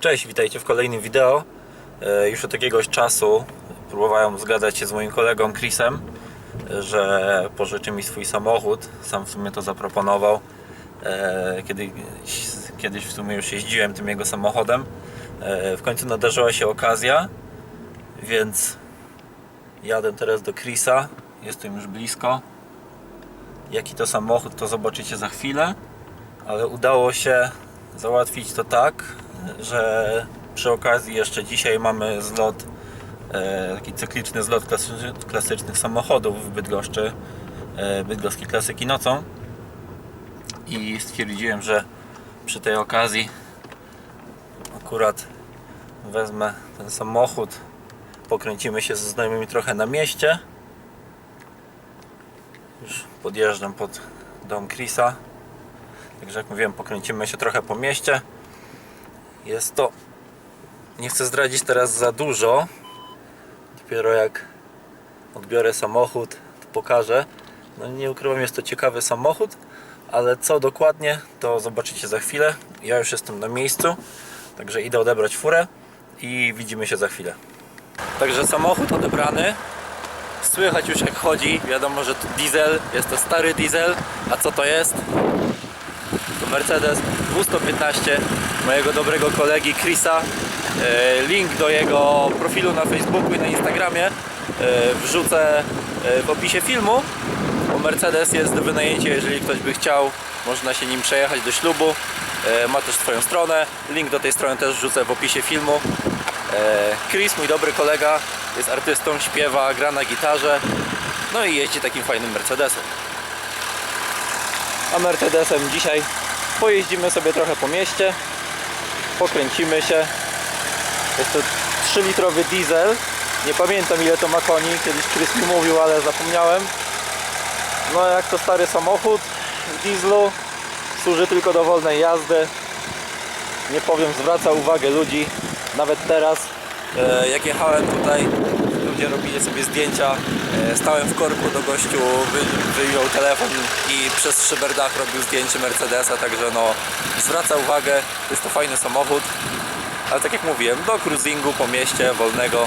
Cześć, witajcie w kolejnym wideo. E, Już od jakiegoś czasu próbowałem zgadać się z moim kolegą Chrisem, e, że pożyczy mi swój samochód. Sam w sumie to zaproponował. E, Kiedy, kiedyś w sumie już jeździłem tym jego samochodem. W końcu nadarzyła się okazja, więc jadę teraz do Chrisa. Jestem już blisko. Jaki to samochód, to zobaczycie za chwilę ale udało się załatwić to tak, że przy okazji jeszcze dzisiaj mamy zlot, e, taki cykliczny zlot klasy, klasycznych samochodów w Bydgoszczy, e, bydgoskie klasyki nocą i stwierdziłem, że przy tej okazji akurat wezmę ten samochód, pokręcimy się ze znajomymi trochę na mieście. Już podjeżdżam pod dom Chrisa. Także jak mówiłem, pokręcimy się trochę po mieście. Jest to. Nie chcę zdradzić teraz za dużo. Dopiero jak odbiorę samochód, to pokażę. No nie ukrywam, jest to ciekawy samochód, ale co dokładnie, to zobaczycie za chwilę. Ja już jestem na miejscu, także idę odebrać furę i widzimy się za chwilę. Także samochód odebrany. Słychać już jak chodzi. Wiadomo, że to diesel, jest to stary diesel. A co to jest? to Mercedes 215 mojego dobrego kolegi Chrisa. E, Link do jego profilu na Facebooku i na Instagramie e, wrzucę e, w opisie filmu. Bo Mercedes jest do wynajęcia, jeżeli ktoś by chciał, można się nim przejechać do ślubu. Ma też swoją stronę. Link do tej strony też wrzucę w opisie filmu. Chris, mój dobry kolega, jest artystą, śpiewa, gra na gitarze. No i jeździ takim fajnym Mercedesem a Mercedesem dzisiaj pojeździmy sobie trochę po mieście, pokręcimy się. Jest to 3-litrowy diesel. Nie pamiętam ile to ma koni, kiedyś Chris mi mówił, ale zapomniałem. No jak to stary samochód w dieslu, służy tylko do wolnej jazdy. Nie powiem, zwraca uwagę ludzi. Nawet teraz, e, jak jechałem tutaj, ludzie robili sobie zdjęcia. E, Stałem w korku do gościu, wy, wyjął telefon i przez szyberdach robił zdjęcie Mercedesa, także no zwraca uwagę, jest to fajny samochód. Ale tak jak mówiłem, do cruisingu po mieście, wolnego,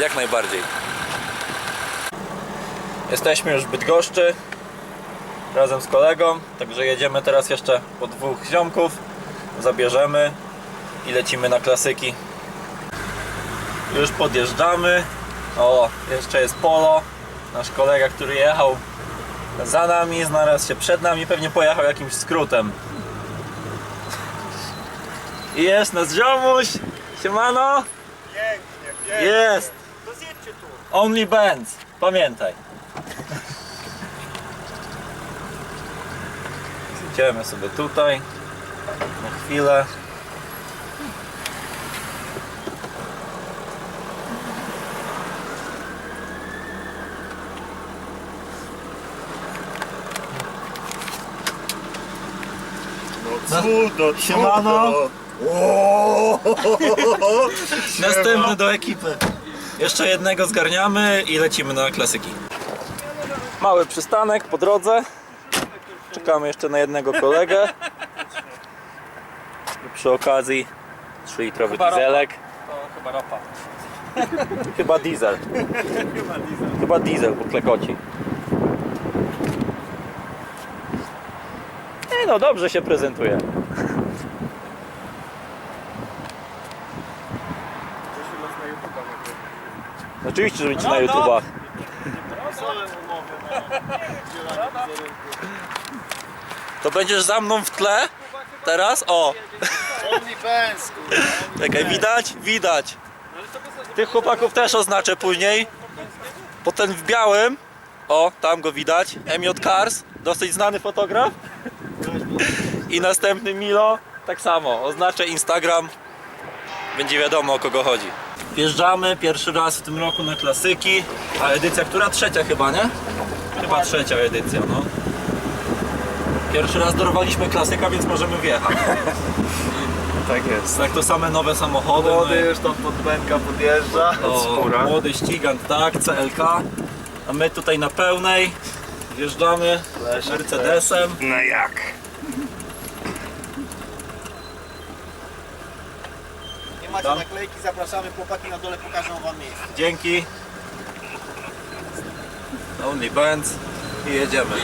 jak najbardziej. Jesteśmy już w Bydgoszczy razem z kolegą, także jedziemy teraz jeszcze po dwóch ziomków, zabierzemy i lecimy na klasyki. Już podjeżdżamy. O, jeszcze jest Polo, nasz kolega, który jechał za nami, znalazł się przed nami, pewnie pojechał jakimś skrótem. I jest nasz ziomuś, siemano, Pięknie, pięknie. jest, To zjedźcie tu. only Benz, pamiętaj. Idziemy sobie tutaj, na chwilę. Cudo, Siemano. Ooo. Następny do ekipy. Jeszcze jednego zgarniamy i lecimy na klasyki. Mały przystanek po drodze. Czekamy jeszcze na jednego kolegę. I przy okazji 3-litrowy dieselek. To chyba ropa. Chyba diesel. Chyba diesel, bo klekoci. No, dobrze się prezentuje. Oczywiście, że będzie na No, no. YouTubach. To będziesz za mną w tle? Teraz? O! Czekaj, widać? Widać. Tych chłopaków też oznaczę później. Bo ten w białym, o, tam go widać, MJ Cars, dosyć znany fotograf. I następny Milo, tak samo, oznaczę Instagram, będzie wiadomo o kogo chodzi. Wjeżdżamy pierwszy raz w tym roku na klasyki, a edycja która? Trzecia chyba, nie? Chyba trzecia edycja, no. Pierwszy raz dorwaliśmy klasyka, więc możemy wjechać. Tak jest. Tak to same nowe samochody. no Młody już tam pod Benka podjeżdża. o, młody ścigant, tak, CLK. A my tutaj na pełnej wjeżdżamy Mercedesem. No jak? Macie Tam. naklejki, zapraszamy, chłopaki na dole pokażą wam miejsce. Dzięki. Only Bands i jedziemy.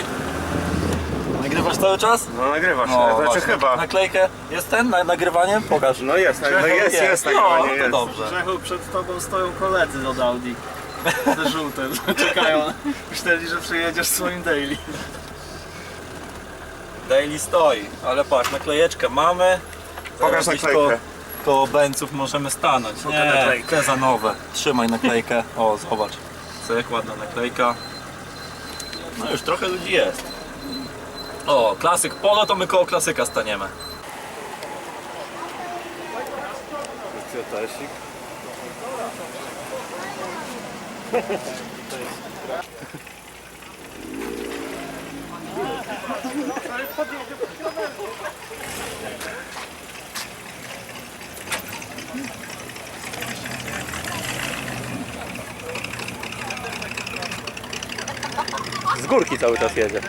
Nagrywasz cały czas? No nagrywa się, No, znaczy właśnie. chyba. Naklejkę jest ten na nagrywanie? Pokaż. No jest, no jest, jest, no, nagrywanie, no to jest. dobrze. Grzechu, przed tobą stoją koledzy od Audi. Te żółte, czekają. Myśleli, że przyjedziesz swoim daily. Daily stoi, ale patrz, naklejeczkę mamy. Pokaż Zaraz naklejkę. Koło, Benców możemy stanąć. Nie, te za nowe. Trzymaj naklejkę. O, zobacz. Co jak ładna naklejka. No już trochę ludzi jest. O, klasyk polo, to my koło klasyka staniemy. Kwiatasik. Z górki cały czas jedzie.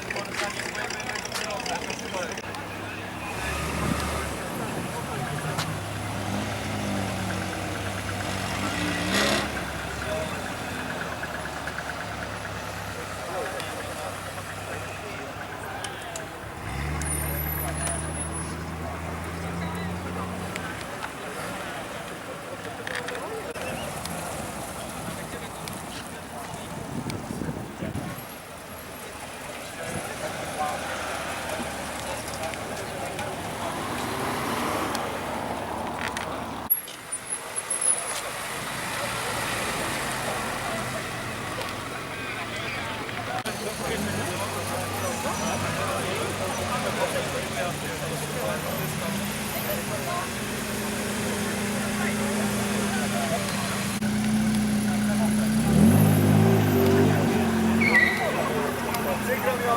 No,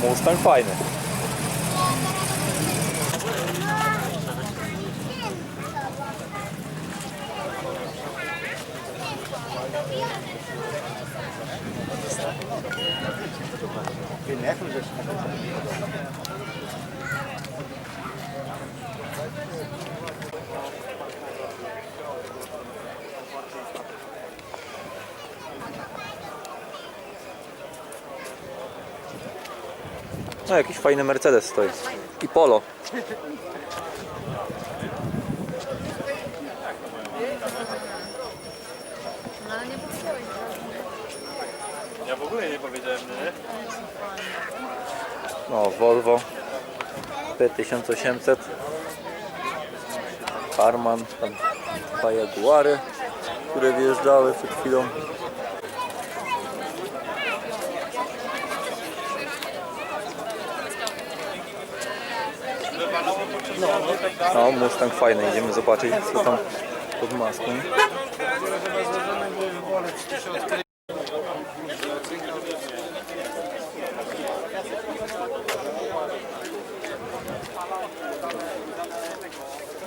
Mustang fajny. No jakiś fajny Mercedes stoi. I Polo. No. Ja w ogóle nie powiedziałem, nie? No, Volvo P1800 Harman, tam dwa Jaguary, które wjeżdżały przed chwilą. No, Mustang fajny, idziemy zobaczyć co tam pod maską.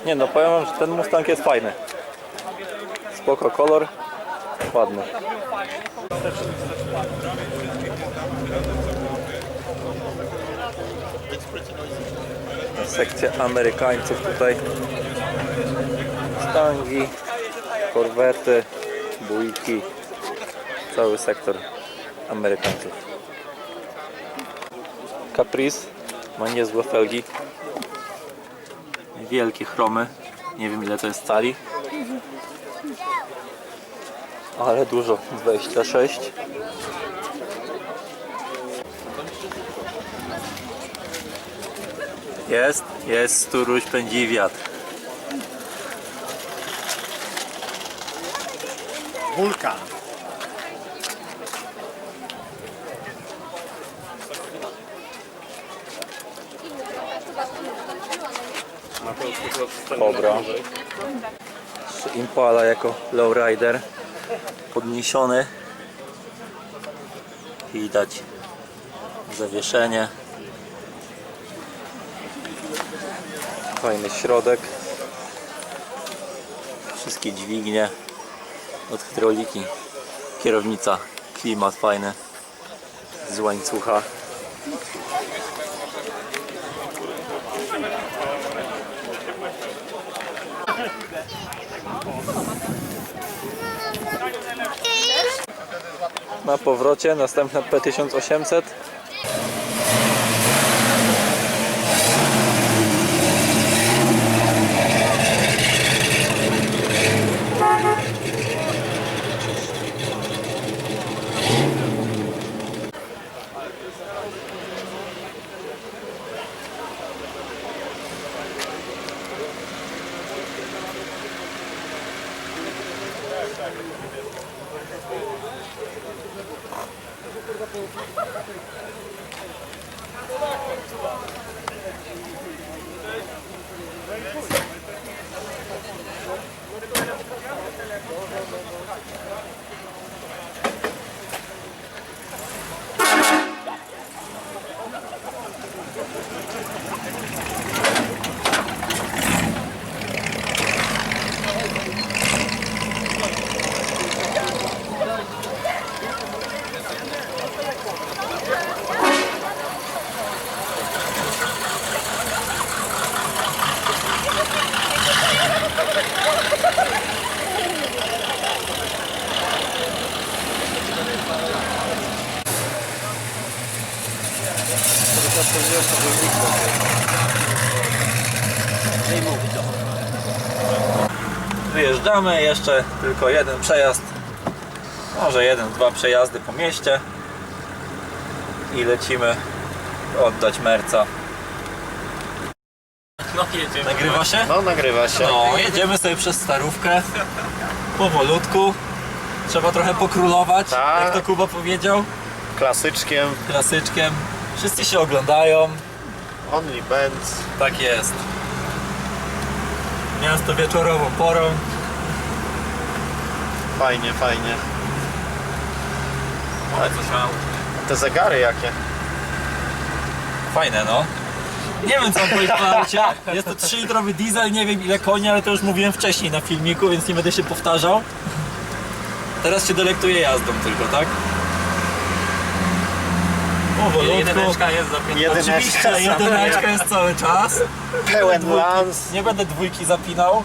Nie no, powiem wam, że ten Mustang jest fajny. Spoko kolor, ładny. Sekcja Amerykańców tutaj. Stangi, korwety, bójki. Cały sektor Amerykańców. Caprice ma niezłe felgi. Wielkie chromy. Nie wiem ile to jest cali. Ale dużo. 26. Jest, jest, Sturuś pędzi wiatr. Wulkan. Dobra. Impala jako lowrider podniesiony. Widać zawieszenie. Fajny środek. Wszystkie dźwignie. od hydrauliki. Kierownica, klimat fajny. Z łańcucha. Na powrocie następne P1800. Wyjeżdżamy, jeszcze tylko jeden przejazd. Może jeden, dwa przejazdy po mieście. I lecimy oddać merca. No jedziemy. Nagrywa się? No, nagrywa się. No, jedziemy sobie przez starówkę. Powolutku. Trzeba trochę pokrólować, Tak. jak to Kuba powiedział. Klasyczkiem, Klasyczkiem. Wszyscy się oglądają. Only Benz. Tak jest. Miasto wieczorową porą. Fajnie, fajnie. Ale coś mam. Te zegary jakie? Fajne no. Nie wiem co mam powiedzieć o aucie. Jest to 3-litrowy diesel, nie wiem ile koni, ale to już mówiłem wcześniej na filmiku, więc nie będę się powtarzał. Teraz się delektuję jazdą tylko, tak? Powolutku. Jedyneczka jest zapięta. Jedyneczka. Oczywiście jedyneczka jest cały czas. Pełen Dwójki- lans. Nie będę dwójki zapinał.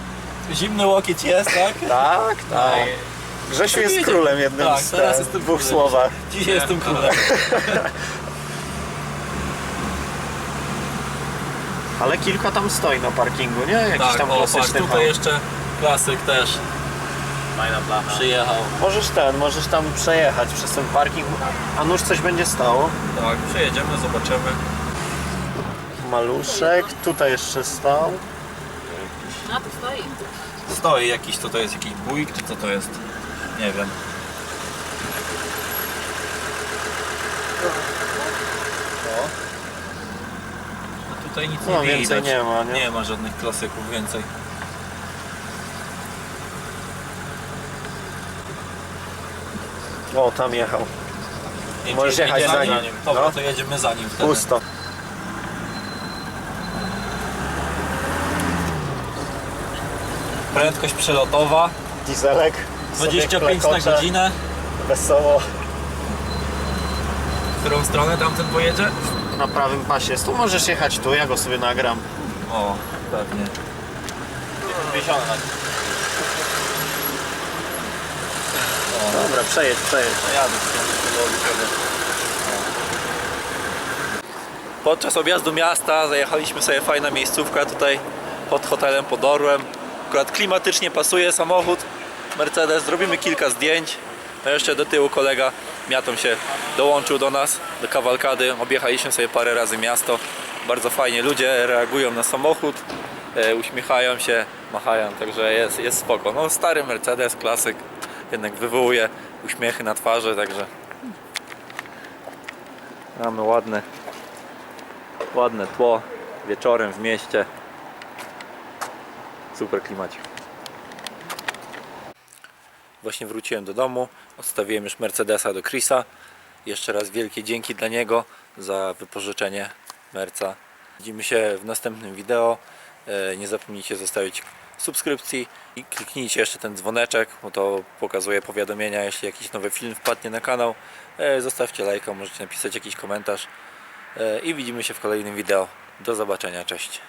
Zimny łokieć jest, tak? Tak, tak. Grzesiu jest Jedziemy. królem jednym Tak, z teraz te, jestem dwóch królem. słowach. Dzisiaj jestem królem. Ale kilka tam stoi na parkingu, nie? Jakiś Tak, tam o, patrz, klasyczny tutaj jeszcze klasyk też Fajna blacha. przyjechał. Możesz ten, możesz tam przejechać przez ten parking, a nuż coś będzie stało. Tak, przejedziemy, zobaczymy. Maluszek, tutaj jeszcze stał. No to stoi. Stoi jakiś, to to jest jakiś bójk, czy co to jest? Nie wiem. No tutaj nic No, nie więcej widać. nie ma, nie? Nie ma żadnych klasyków więcej. O, tam jechał. Nie, Możesz jechać za nim. Dobra, No. to jedziemy za nim wtedy. Pusto. Prędkość przelotowa Dieselek. sobie 25 na klekocze, godzinę. Wesoło. W którą stronę tamten pojedzie? Na prawym pasie jest. Tu możesz jechać tu, ja go sobie nagram. O, pewnie. Dobra, przejedź, przejedź. Jadę. Podczas objazdu miasta zajechaliśmy sobie fajna miejscówka tutaj pod hotelem pod Orłem. Akurat klimatycznie pasuje samochód Mercedes. Zrobimy kilka zdjęć. No jeszcze do tyłu kolega Miatom się dołączył do nas, do kawalkady. Objechaliśmy sobie parę razy miasto. Bardzo fajnie ludzie reagują na samochód, e, uśmiechają się, machają, także jest, jest spoko. No stary Mercedes, klasyk, jednak wywołuje uśmiechy na twarzy, także mamy ładne ładne tło wieczorem w mieście. Super klimacie właśnie wróciłem do domu odstawiłem już Mercedesa do Chrisa. Jeszcze raz wielkie dzięki dla niego za wypożyczenie Merca. Widzimy się w następnym wideo. E, nie zapomnijcie zostawić subskrypcji i kliknijcie jeszcze ten dzwoneczek, bo to pokazuje powiadomienia, jeśli jakiś nowy film wpadnie na kanał. E, Zostawcie lajka, możecie napisać jakiś komentarz e, i widzimy się w kolejnym wideo. Do zobaczenia, cześć.